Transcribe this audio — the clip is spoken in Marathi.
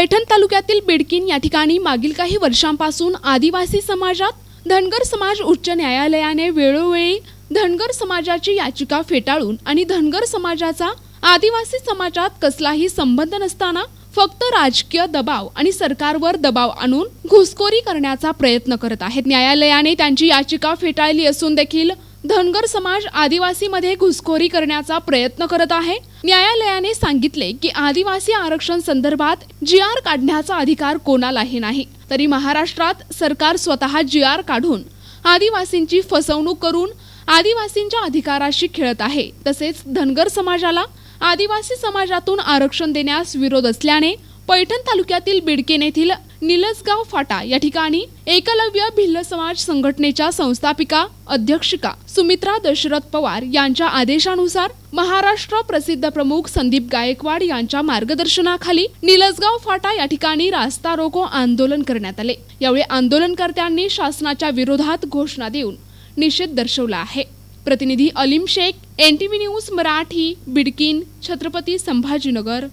पैठण तालुक्यातील बिडकीन या ठिकाणी मागील काही वर्षांपासून आदिवासी समाजात धनगर समाज उच्च न्यायालयाने वेळोवेळी धनगर समाजाची याचिका फेटाळून आणि धनगर समाजाचा आदिवासी समाजात कसलाही संबंध नसताना फक्त राजकीय दबाव आणि सरकारवर दबाव आणून घुसखोरी करण्याचा प्रयत्न करत आहेत. न्यायालयाने त्यांची याचिका फेटाळली असून देखील धनगर समाज आदिवासीमध्ये घुसखोरी करण्याचा प्रयत्न करत आहे. न्यायालयाने सांगितले की आदिवासी आरक्षण संदर्भात जी आर काढण्याचा अधिकार कोणालाही नाही. तरी महाराष्ट्रात सरकार स्वतः जी आर काढून आदिवासींची फसवणूक करून आदिवासींच्या अधिकाराशी खेळत आहे. तसेच धनगर समाजाला आदिवासी समाजातून आरक्षण देण्यास विरोध असल्याने पैठण तालुक्यातील बिडकेन येथील निलसगाव फाटा या ठिकाणी एकलव्य भिल्ल समाज संघटनेच्या संस्थापिका अध्यक्षिका सुमित्रा दशरथ पवार यांच्या आदेशानुसार महाराष्ट्र प्रसिद्ध प्रमुख संदीप गायकवाड यांच्या मार्गदर्शनाखाली निलसगाव फाटा या ठिकाणी रास्ता रोको आंदोलन करण्यात आले. यावेळी आंदोलनकर्त्यांनी शासनाच्या विरोधात घोषणा देऊन निषेध दर्शवला आहे. प्रतिनिधी अलीम शेख एनटीव्ही न्यूज मराठी बिडकीन छत्रपती संभाजीनगर.